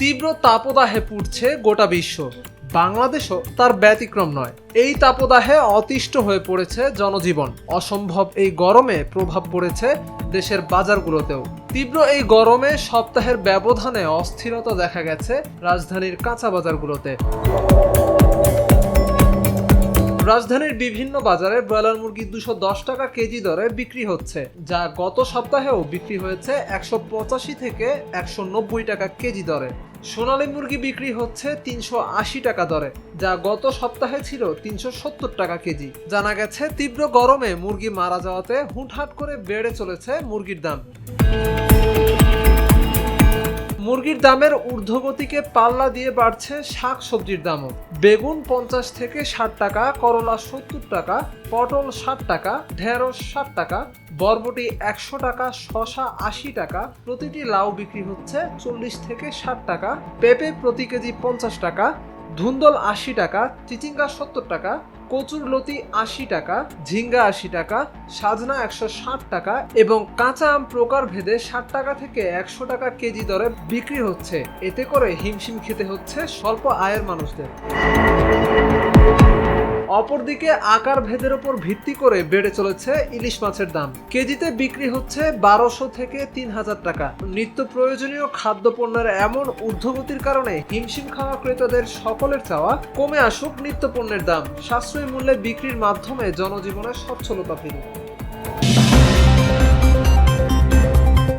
তীব্র তাপদাহে পুড়ছে গোটা বিশ্ব। বাংলাদেশও তার ব্যতিক্রম নয়। এই তাপদাহে অতিষ্ঠ হয়ে পড়েছে জনজীবন। অসম্ভব এই গরমে প্রভাব পড়েছে দেশের বাজারগুলোতেও। তীব্র এই গরমে সপ্তাহের ব্যবধানে অস্থিরতা দেখা গেছে রাজধানীর কাঁচা বাজারগুলোতে। রাজধানীর বিভিন্ন বাজারে ব্রয়লার মুরগি দুশো দশ টাকা কেজি দরে বিক্রি হচ্ছে, যা গত সপ্তাহেও বিক্রি হয়েছে একশো পঁচাশি থেকে একশো নব্বই টাকা কেজি দরে। সোনালী মুরগি বিক্রি হচ্ছে তিনশো আশি টাকা দরে, যা গত সপ্তাহে ছিল তিনশো সত্তর টাকা কেজি। জানা গেছে, তীব্র গরমে মুরগি মারা যাওয়াতে হুটহাট করে বেড়ে চলেছে মুরগির দাম। মুরগির দামের ঊর্ধ্বগতিকে পাল্লা দিয়ে বাড়ছে শাক সবজির দামও। বেগুন পঞ্চাশ থেকে ষাট টাকা, করলা সত্তর টাকা, পটল ষাট টাকা, ঢেঁড়স ষাট টাকা, বরবটি একশো টাকা শশা আশি টাকা, প্রতিটি লাউ বিক্রি হচ্ছে চল্লিশ থেকে ষাট টাকা, পেঁপে প্রতি কেজি পঞ্চাশ টাকা ধুন্দল আশি টাকা, চিচিঙ্গা সত্তর টাকা কচুর লতি আশি টাকা, ঝিঙ্গা আশি টাকা, সাজনা একশো ষাট টাকা এবং কাঁচা আম প্রকার ভেদে ষাট টাকা থেকে একশো টাকা কেজি দরে বিক্রি হচ্ছে। এতে করে হিমশিম খেতে হচ্ছে স্বল্প আয়ের মানুষদের। অপরদিকে আকার ভেদের উপর ভিত্তি করে বেড়ে চলেছে ইলিশ মাছের দাম। কেজিতে বিক্রি হচ্ছে বারোশো থেকে তিন হাজার টাকা। নিত্য প্রয়োজনীয় খাদ্য পণ্যের এমন ঊর্ধ্বগতির কারণে হিমশিম খাওয়া ক্রেতাদের সকলের চাওয়া কমে আসুক নিত্য পণ্যের দাম। সাশ্রয়ী মূল্যে বিক্রির মাধ্যমে জনজীবনে সচ্ছলতা ফিরুক।